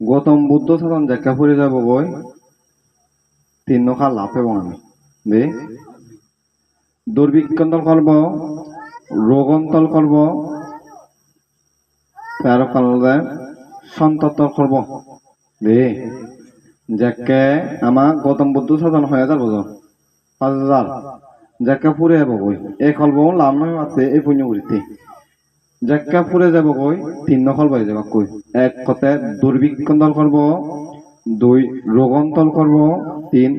গৌতম বুদ্ধ সাধন দেখা ফুরে যাব গই তিন নখা এবং আমি। দে। দুর্ভিক্ষন্তল করব রোগন্তল করব তেরো কালদে সন্ততল করব দে। যাকে আমার গৌতম বুদ্ধ সাধন হয়ে যাব পাঁচ হাজার। যাকে ফুরে যাব গই এই কলব লাভ নয় আছে, এই পুণ্য যাক্কা ফুরে যাব কই? তিন নকল বাই যাব, কই? এক কথায় দুর্ভিক্ষন্তল করব, দুই রোগন্তল করব, তিন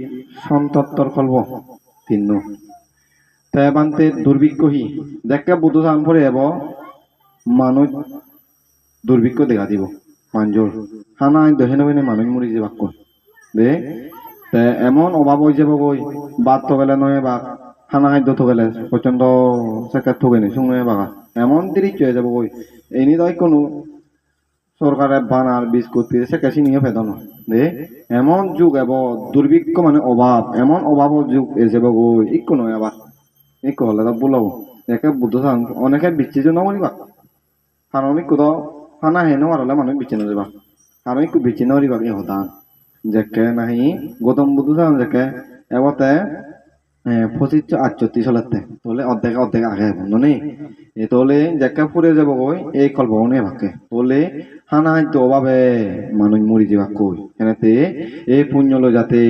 সন্তত্তর করব, তিন তাই বানতে দুর্ভিক্ষহি। যাক্কা বুদ্ধ সান ফুরে যাব, মানুষ দুর্ভিক্ষ দেখা দিব মাঞ্জর হানা দহে নবীনে মানুষ মরি যাবাক কই দে এমন অভাব হয়ে যাব কই বাদ তো গেলে নয় বা খানা খাদ্য তো গেলে প্রচণ্ড সেকার ঠকে নি শুনে বাগা এমন দৃশ্য হয়ে যাব কই? এনি দয় কোনো সরকারের বানার বিস্কুট পিড়ে সেকা চিনিয়ে ফেদ না দে, এমন যুগ এব দুর্ভিক্ষ মানে অভাব এমন অভাব যুগ এ যাব গই ইকো নয় আবার ইকো হলে তো বলাবো একে বুদ্ধ অনেকে বিচ্ছি জন্য মরিবা কারণ তো, খানা হেন মারলে মানুষ বিচ্ছি নজবা কারণ ইকো বিচ্ছি নরিবা কি হতান যেকে নাহি, গৌতম বুদ্ধ যেকে এবতে পঁচিশশো আটষট্টি সালেতে তোলে অর্ধেক অর্ধেক আগে বন্ধু নেই তোলে জেকা ফুরে যাব কই? এই কল ভবনে ভাকে তোলে হানা তো অভাবে মানুষ মরি যাবা কই? এনেতে এই পুণ্যলো যাতে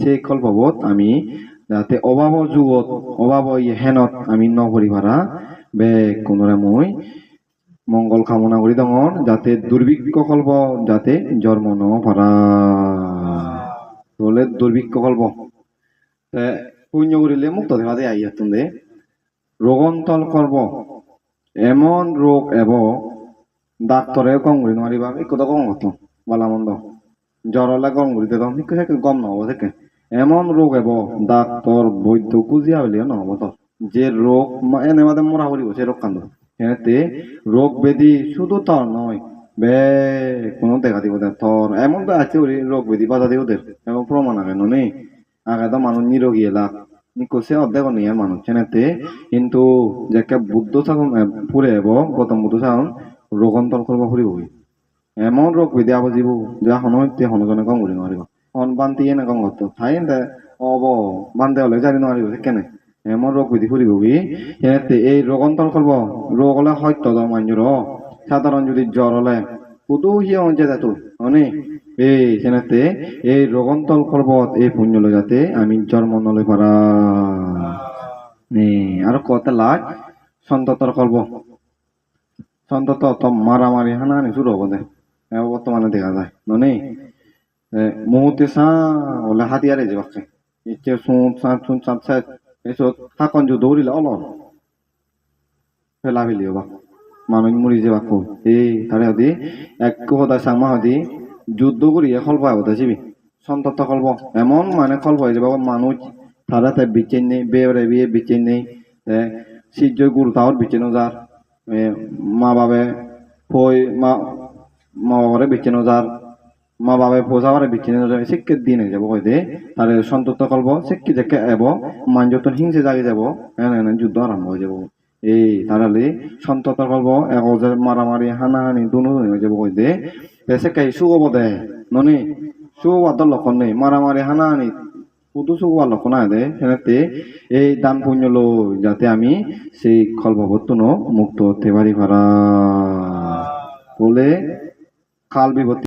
সেই কল ভবত আমি যাতে অভাব যুগত, অভাব ই হেনত আমি ন পারা বে কোনরে মই মঙ্গল কামনা করি দঙর যাতে দুর্ভিক্ষ কল্প যাতে জন্ম ন পারা তোলে দুর্ভিক্ষ কল্প পুণ্য করিলে মুক্ত দেয় আইয়া তুমি রোগন্তল করব। এমন রোগ এব ডাক্তরে কম করি নোৱাৰিবা এই কথা কম হতো বালা মন্দ জ্বর হলে কম করি আছে গম নহব থেকে এমন রোগ এব ডাক্তর বৈদ্য কুজিয়া হলিও নহব তো। যে রোগ এনে মাদে মরা করিব সে রোগ কান্দ এতে রোগ ব্যাধি শুধু তোর নয়, বে কোনো দেখা দিব দে, তোর। এমন তো আছে রোগ ব্যাধি বাধা দিব দে, এবং প্রমাণ আগে নেই আগে তো মানুষ নিরোগী এলা নিকোসে অর্ধেক নিয়ে মানুষ চেনেতে, কিন্তু যাকে বুদ্ধ শাসন ফুরে এব গৌতম বুদ্ধ শাসন ৰোগন্তল কৰিব ফুৰিব এমন ৰোগ বিধি আব যিব যে হনতে হনজনে কম কৰি নোৱাৰিব। হন বান্তি এনে কম করতো ঠাই এনে অব বান্ধে হলে জানি নোৱাৰিব কেনে? এমন ৰোগ বিধি ফুৰিব কি সিহঁতে এই ৰোগন্তল কৰিব ৰোগ হলে সত্য দ মানুষের সাধারণ যদি জ্বর হলে কুতু হিয়ে অঞ্চে যেত হনে এই সেনাতে এই রোগন্তল পর্বত এই পুণ্য লই যাতে আমি জন্ম নলৈ পারা। নে, আর কত লাগ সন্ততর করব। সন্তত তো মারামারি হানাহানি শুরু হব বর্তমানে দেখা যায়। ননে? মুহূর্তে সা, ওলে হাতিয়ারে যে বাক্সে ইচ্ছে সুঁত, সাঁত সুঁত, সাঁত সাঁত, এসব হাকন যে দৌড়িলে অলর ফেলা ফেলি হবা মানুষ মরি যাবা কো এই তারে হদি এক কথা সামা হদি যুদ্ধ করিয়ে খল্প হতে যাবি সন্তত খল্প এমন মানে খল্প হয়ে যাবে মানুষ তারা তাই বিচেন নেই বেড়ে বিয়ে বিচেন নেই সূর্য গুরু তাওর বিচেনো যার মা বাবে ফই মা মা বাবারে বিচেনো যার মা বাবে পোষাবারে বিচ্ছিন্ন যাবে শিক্ষিত দিনে যাব হইতে তার সন্তত কল্প শিক্ষিত দেখে এব, মানযতন হিংসে জাগে যাব, এনে যুদ্ধ আরম্ভ হয়ে যাব। এই তারালে সন্তত কল্প এক মারামারি হানাহানি দুনো হয়ে যাব হইতে এসে কাই সুগব দে ননি সুগবাদ লক্ষণ নেই মারামারি হানাহানি, শুধু সুগবার লক্ষণ আয় দে। সেনাতে এই দান পুণ্য লো যাতে আমি সেই কল্পবর্তন মুক্ত হতে পারি পারা বলে কাল বিপত্তি